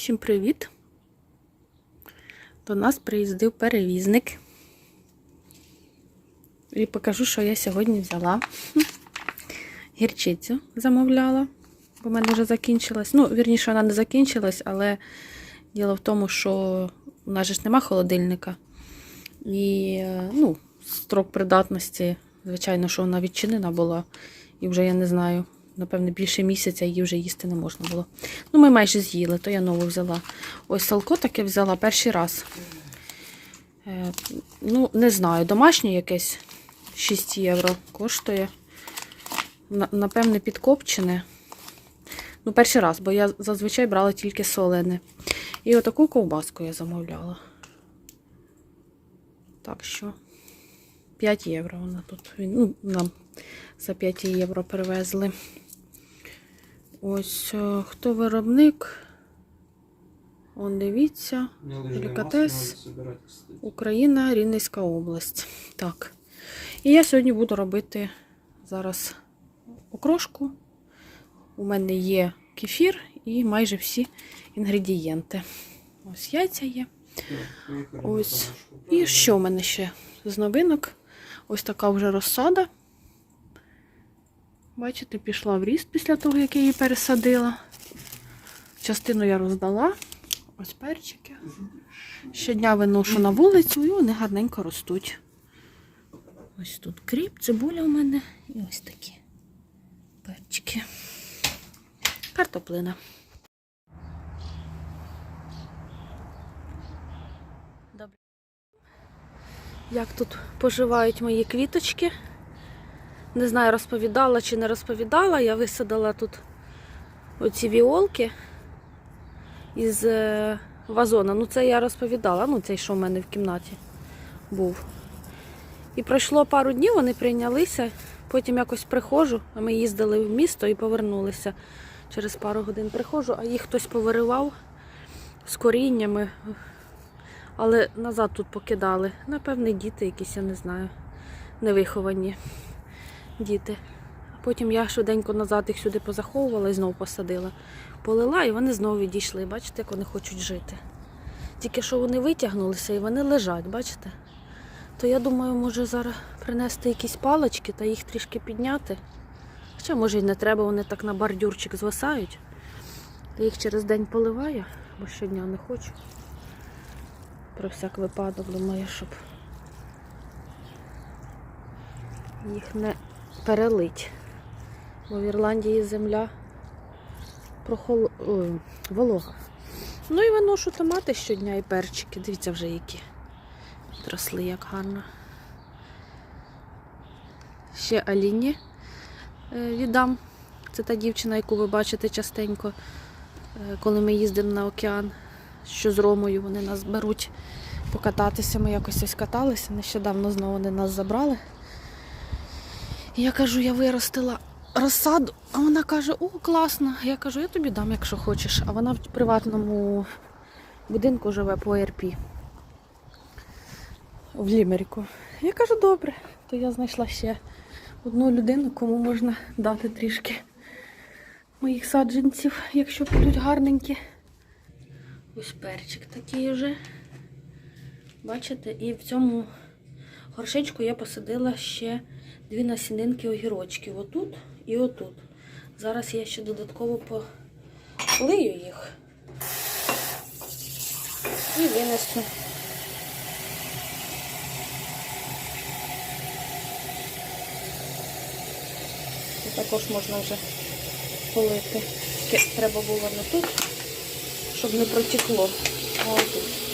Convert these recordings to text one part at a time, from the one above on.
Всім привіт! До нас приїздив перевізник. І покажу, що я сьогодні взяла. Гірчицю замовляла, бо в мене вже закінчилась. Ну, вірніше, вона не закінчилась, але діло в тому, що у нас же ж нема холодильника. І е, ну, строк придатності, звичайно, що вона відчинена була. І вже я не знаю, напевне, більше місяця її вже їсти не можна було. Ну, ми майже з'їли, то я нову взяла. Ось салко таке взяла перший раз. Е, ну, не знаю, домашнє якесь 6 євро коштує. На- Напевне, підкопчене. Ну, перший раз, бо я зазвичай брала тільки солене. І отаку ковбаску я замовляла. Так що 5 євро вона тут. Ну, нам за 5 євро привезли. Ось е, хто виробник? Он дивіться. Делікатес. Україна, Рівненська область. Так. І я сьогодні буду робити зараз окрошку. У мене є кефір і майже всі інгредієнти. Ось яйця є. Ось. І що в мене ще з новинок? Ось така вже розсада. Бачите, пішла в ріст після того, як я її пересадила. Частину я роздала. Ось перчики. Щодня виношу на вулицю і вони гарненько ростуть. Ось тут кріп, цибуля у мене і ось такі перчики. Картоплина. Добре. Як тут поживають мої квіточки? Не знаю, розповідала чи не розповідала. Я висадила тут оці віолки із е, вазона. Ну, це я розповідала, ну цей, що в мене в кімнаті був. І пройшло пару днів, вони прийнялися. Потім якось приходжу, а ми їздили в місто і повернулися. Через пару годин приходжу, а їх хтось повиривав з коріннями. Але назад тут покидали. Напевне, діти якісь, я не знаю, невиховані діти. Потім я швиденько назад їх сюди позаховувала і знову посадила. Полила, і вони знову відійшли. Бачите, як вони хочуть жити. Тільки що вони витягнулися і вони лежать, бачите? То я думаю, може зараз принести якісь палички та їх трішки підняти. Хоча, може, і не треба, вони так на бордюрчик звисають. Я їх через день поливаю, бо щодня не хочу. Про всяк випадок думаю, щоб їх не перелить. Бо в Ірландії земля прохол... Ой, волога. Ну і виношу томати щодня і перчики. Дивіться вже які. Росли як гарно. Ще Аліні е, віддам. Це та дівчина, яку ви бачите частенько, е, коли ми їздимо на океан, що з Ромою вони нас беруть покататися. Ми якось ось каталися. Нещодавно знову вони нас забрали. Я кажу, я виростила розсаду, а вона каже, о, класно. Я кажу, я тобі дам, якщо хочеш. А вона в приватному будинку живе по РП в Лімеріку. Я кажу, добре, то я знайшла ще одну людину, кому можна дати трішки моїх саджанців, якщо будуть гарненькі. Ось перчик такий вже. Бачите, і в цьому горшечку я посадила ще дві насінинки огірочків. Отут і отут. Зараз я ще додатково полию їх і винесу. І також можна вже полити. Треба було не тут, щоб не протекло, а отут.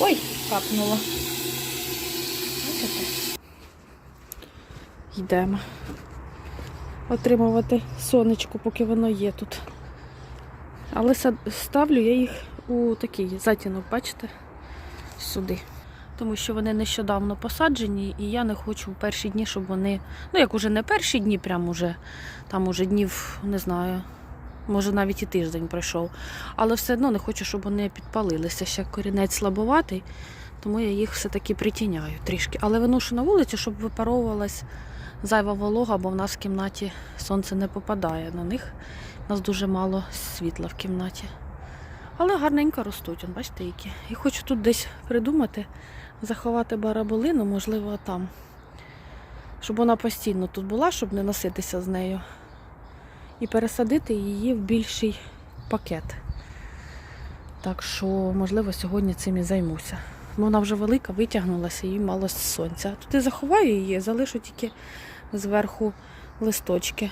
Ой, капнуло. Бачите? Йдемо. Отримувати сонечко, поки воно є тут. Але ставлю я їх у такий затінок, бачите? Сюди. Тому що вони нещодавно посаджені, і я не хочу в перші дні, щоб вони. Ну, як уже не перші дні, прям уже там уже днів, не знаю, може навіть і тиждень пройшов. Але все одно не хочу, щоб вони підпалилися. Ще корінець слабоватий, тому я їх все-таки притіняю трішки. Але виношу на вулицю, щоб випаровувалась зайва волога, бо в нас в кімнаті сонце не попадає на них. У нас дуже мало світла в кімнаті. Але гарненько ростуть, он, бачите, які. І хочу тут десь придумати, заховати бараболину, можливо, там. Щоб вона постійно тут була, щоб не носитися з нею. І пересадити її в більший пакет. Так що, можливо, сьогодні цим і займуся. Вона вже велика, витягнулася, їй мало сонця. Тут я заховаю її, залишу тільки зверху листочки.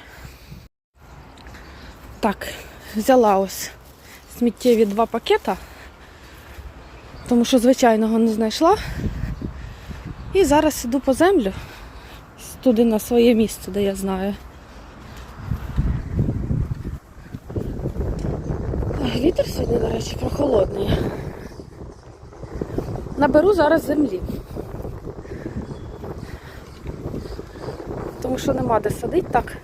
Так, взяла ось сміттєві два пакета, тому що звичайного не знайшла. І зараз іду по землю туди на своє місце, де я знаю. Ой, Вітер сьогодні, до речі, прохолодний. Наберу зараз землі. Тому що нема де садити так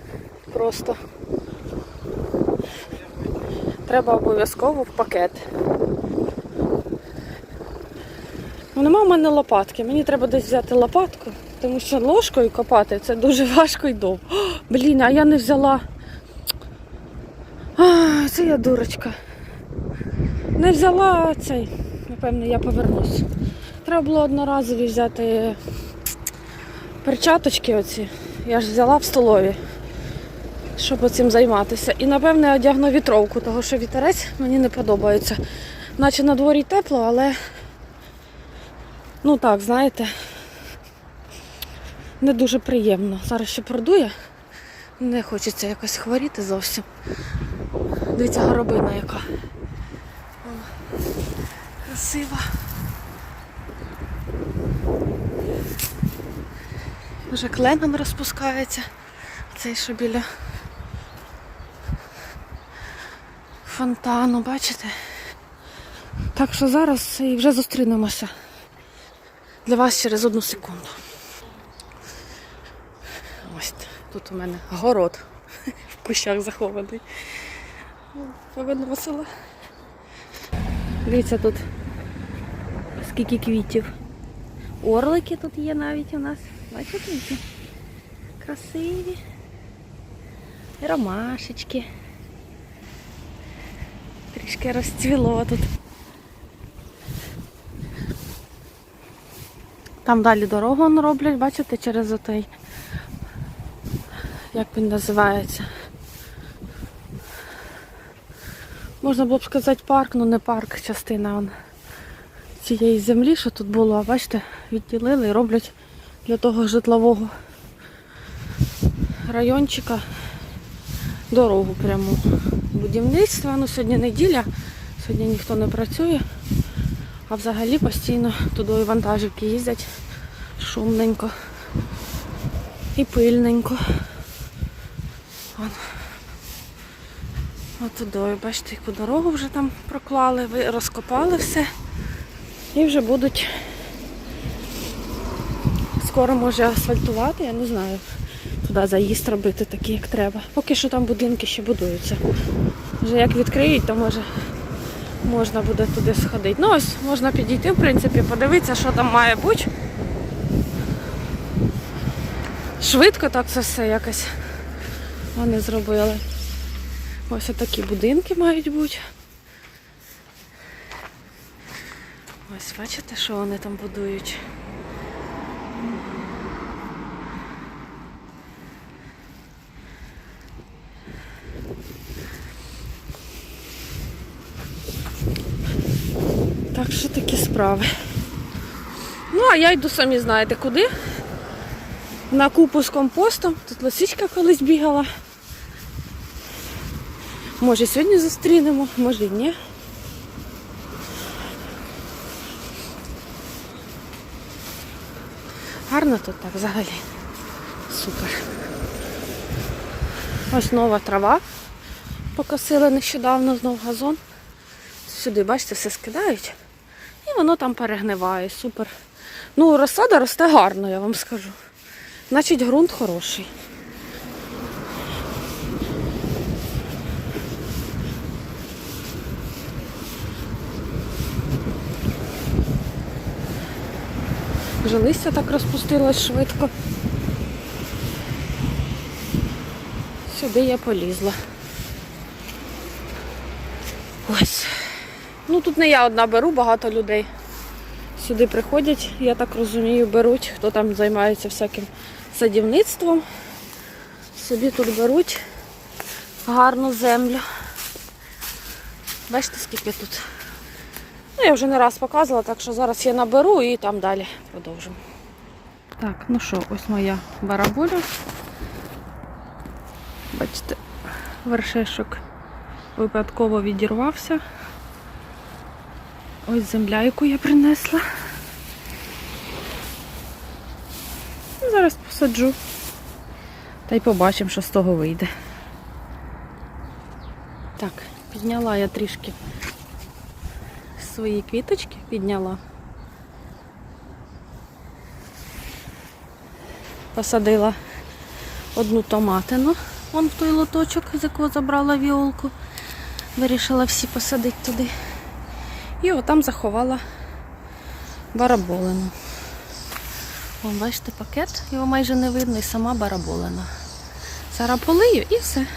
просто. Треба обов'язково в пакет. Ну, нема в мене лопатки. Мені треба десь взяти лопатку, тому що ложкою копати це дуже важко і довго. Блін, а я не взяла. А, це я дурочка. Не взяла цей. Напевно, я повернусь. Треба було одноразові взяти перчаточки оці. Я ж взяла в столові, щоб цим займатися. І напевне одягну вітровку, тому що вітерець мені не подобається. Наче на дворі тепло, але ну так, знаєте, не дуже приємно. Зараз ще продує. Не хочеться якось хворіти зовсім. Дивіться, горобина яка. О, красива. Вже кленом розпускається. Цей що біля фонтану, бачите? Так що зараз і вже зустрінемося для вас через одну секунду. Ось тут у мене город в кущах захований. Повиносила. Дивіться тут скільки квітів. Орлики тут є навіть у нас. Бачите, які? Красиві. Ромашечки. Трішки розцвіло тут. Там далі дорогу роблять, бачите, через отей. Як він називається? Можна було б сказати парк, але не парк, частина он цієї землі, що тут було, а бачите, відділили і роблять для того житлового райончика дорогу пряму. Будівництва, ну сьогодні неділя, сьогодні ніхто не працює, а взагалі постійно туди і вантажівки їздять шумненько і пильненько. Вон. Туди, бачите, яку дорогу вже там проклали, розкопали все. І вже будуть скоро може асфальтувати, я не знаю. Туди заїзд робити такий, як треба. Поки що там будинки ще будуються. Вже як відкриють, то може можна буде туди сходити. Ну ось можна підійти, в принципі, подивитися, що там має бути. Швидко так це все якось вони зробили. Ось такі будинки мають бути. Ось бачите, що вони там будують. Так що такі справи. Ну, а я йду самі знаєте куди. На купу з компостом. Тут лисичка колись бігала. Може сьогодні зустрінемо, може і ні. Гарно тут так взагалі. Супер. Ось нова трава. Покосили нещодавно знов газон. Сюди, бачите, все скидають. І воно там перегниває. Супер. Ну, розсада росте гарно, я вам скажу. Значить, ґрунт хороший. Вже листя так розпустилось швидко. Сюди я полізла. Ось. Ну тут не я одна беру, багато людей сюди приходять, я так розумію, беруть, хто там займається всяким садівництвом. Собі тут беруть гарну землю. Бачите, скільки тут. Ну, я вже не раз показувала, так що зараз я наберу і там далі продовжимо. Так, ну що, ось моя бараболя. Бачите, вершешок випадково відірвався. Ось земля, яку я принесла. Ну, Зараз посаджу. Та й побачимо, що з того вийде. Так, підняла я трішки свої квіточки, підняла. Посадила одну томатину, вон в той лоточок, з якого забрала віолку. Вирішила всі посадити туди. І отам заховала бараболину. Вон, бачите, пакет, його майже не видно, і сама бараболина. Зараз полию і все.